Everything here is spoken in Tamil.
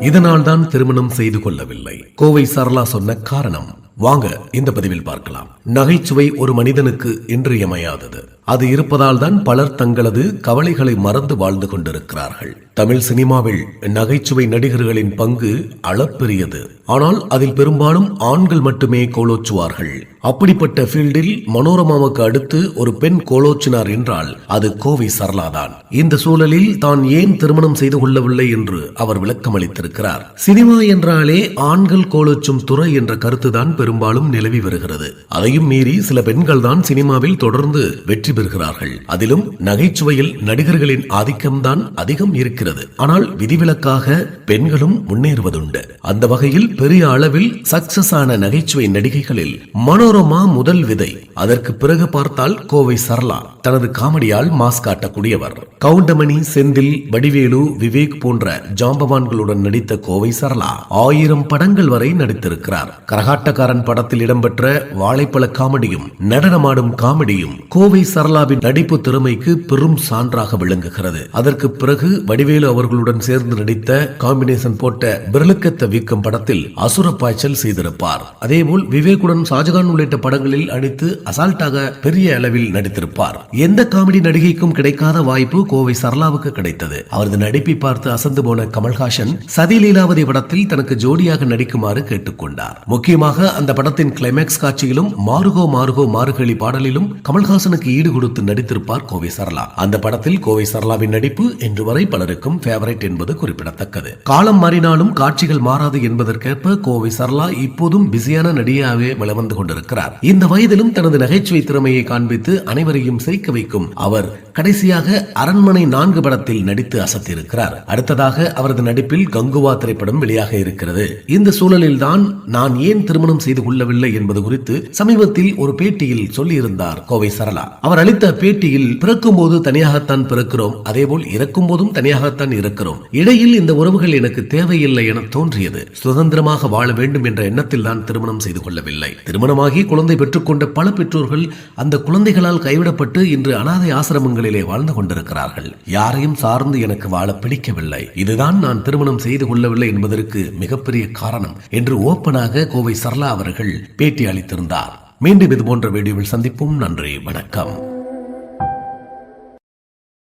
இதனால் தான் திருமணம் செய்து கொள்ளவில்லை. கோவை சரளா சொன்ன காரணம். வாங்க இந்த பதிவில் பார்க்கலாம். நகைச்சுவை ஒரு மனிதனுக்கு இன்றியமையாதது. அது இருப்பதால் தான் பலர் தங்களது கவலைகளை மறந்து வாழ்ந்து கொண்டிருக்கிறார்கள். தமிழ் சினிமாவில் நகைச்சுவை நடிகர்களின் பங்கு அளப்பெரியது. ஆனால் அதில் பெரும்பாலும் ஆண்கள் மட்டுமே கோலோச்சுவார்கள். அப்படிப்பட்ட ஃபீல்டில் மனோரமாவுக்கு அடுத்து ஒரு பெண் கோலோச்சினார் என்றால் அது கோவை சரளாதான் இந்த சூழலில் தான் ஏன் திருமணம் செய்து கொள்ளவில்லை என்று அவர் விளக்கம் அளித்திருக்கிறார் சினிமா என்றாலே ஆண்கள் கோலோச்சும் துறை என்ற கருத்துதான் பெரும்பாலும் நிலவி வருகிறது. அதையும் மீறி சில பெண்கள் தான் சினிமாவில் தொடர்ந்து வெற்றி பெறுகிறார்கள். அதிலும் நகைச்சுவையில் நடிகர்களின் ஆதிக்கம்தான் அதிகம் இருக்கிறது. ஆனால் விதிவிலக்காக பெண்களும் முன்னேறுவதுண்டு. அந்த வகையில் பெரிய அளவில் சக்சஸ் ஆன நகைச்சுவை நடிகைகளில் மனோரமா முதல் விதை. அதற்கு பிறகு பார்த்தால் கோவை சரளா தனது காமெடியால் மாஸ் காட்டக்கூடியவர். கவுண்டமணி செந்தில் வடிவேலு விவேக் போன்ற ஜாம்பவான்களுடன் நடித்த கோவை சரளா ஆயிரம் படங்கள் வரை நடித்திருக்கிறார். கரகாட்டக்காரன் படத்தில் இடம்பெற்ற வாழைப்பழ காமெடியும் நடனமாடும் காமெடியும் கோவை சரளாவின் நடிப்பு திறமைக்கு பெரும் சான்றாக விளங்குகிறது. அதற்கு பிறகு வடிவேல் அவர்களுடன் சேர்ந்து நடித்த காம்பினேஷன் போட்ட பிரலுக்கத்த வீக்கம் படத்தில் அசுர பாய்ச்சல் செய்திருப்பார். அதேபோல் விவேக்குடன் ஷாஜகான் உள்ளிட்ட படங்களில் நடித்து அசால்ட்டாக பெரிய அளவில் நடித்திருப்பார். எந்த காமெடி நடிகைக்கும் கிடைக்காத வாய்ப்பு கோவை சரளாவுக்கு கிடைத்தது. அவரது நடிப்பை பார்த்து அசந்து போன கமல்ஹாசன் சதி லீலாவதி படத்தில் தனக்கு ஜோடியாக நடிக்குமாறு கேட்டுக்கொண்டார். முக்கியமாக அந்த படத்தின் கிளைமேக்ஸ் காட்சியிலும் மாறுகோ மாறுகோ மாறுகளி பாடலிலும் கமல்ஹாசனுக்கு ஈடு கொடுத்து நடித்திருப்பார் கோவை சரளா. அந்த படத்தில் கோவை சரளாவின் நடிப்பு இன்று வரை பலருக்கு பலருக்கும் ஃபேவரட் என்பது குறிப்பிடத்தக்கது. காலம் மாறினாலும் காட்சிகள் மாறாது என்பதற்கேற்ப கோவை சரளா இப்போதும் பிஸியான நடிகையாகவே வளர்ந்து கொண்டிருக்கிறார். இந்த வயதிலும் தனது நகைச்சுவை திறமையை காண்பித்து அனைவரையும் சிரிக்க வைக்கும் அவர் கடைசியாக அரண்மனை நான்கு படத்தில் நடித்து அசத்தியிருக்கிறார் அடுத்ததாக அவரது நடிப்பில் கங்குவா திரைப்படம் வெளியாக இருக்கிறது. இந்த சூழலில் தான் நான் ஏன் திருமணம் செய்து கொள்ளவில்லை என்பது குறித்து சமீபத்தில் ஒரு பேட்டியில் சொல்லியிருந்தார் கோவை சரளா. அவர் அளித்த பேட்டியில் பிறக்கும் போது தனியாகத்தான் பிறக்கிறோம். அதேபோல் இறக்கும் போதும் தனியாக தனியாகத்தான் இருக்கிறோம். இடையில் இந்த உறவுகள் எனக்கு தேவையில்லை என தோன்றியது. சுதந்திரமாக வாழ வேண்டும் என்ற எண்ணத்தில் தான் திருமணம் செய்து கொள்ளவில்லை. திருமணமாகி குழந்தை பெற்றுக்கொண்ட பல பெற்றோர்கள் அந்த குழந்தைகளால் கைவிடப்பட்டு இன்று அனாதை ஆசிரமங்களிலே வாழ்ந்து கொண்டிருக்கிறார்கள். யாரையும் சார்ந்து எனக்கு வாழ பிடிக்கவில்லை. இதுதான் நான் திருமணம் செய்து கொள்ளவில்லை என்பதற்கு மிகப்பெரிய காரணம் என்று ஓப்பனாக கோவை சரளா அவர்கள் பேட்டி அளித்திருந்தார். மீண்டும் இது போன்ற வீடியோவில் சந்திப்போம். நன்றி. வணக்கம்.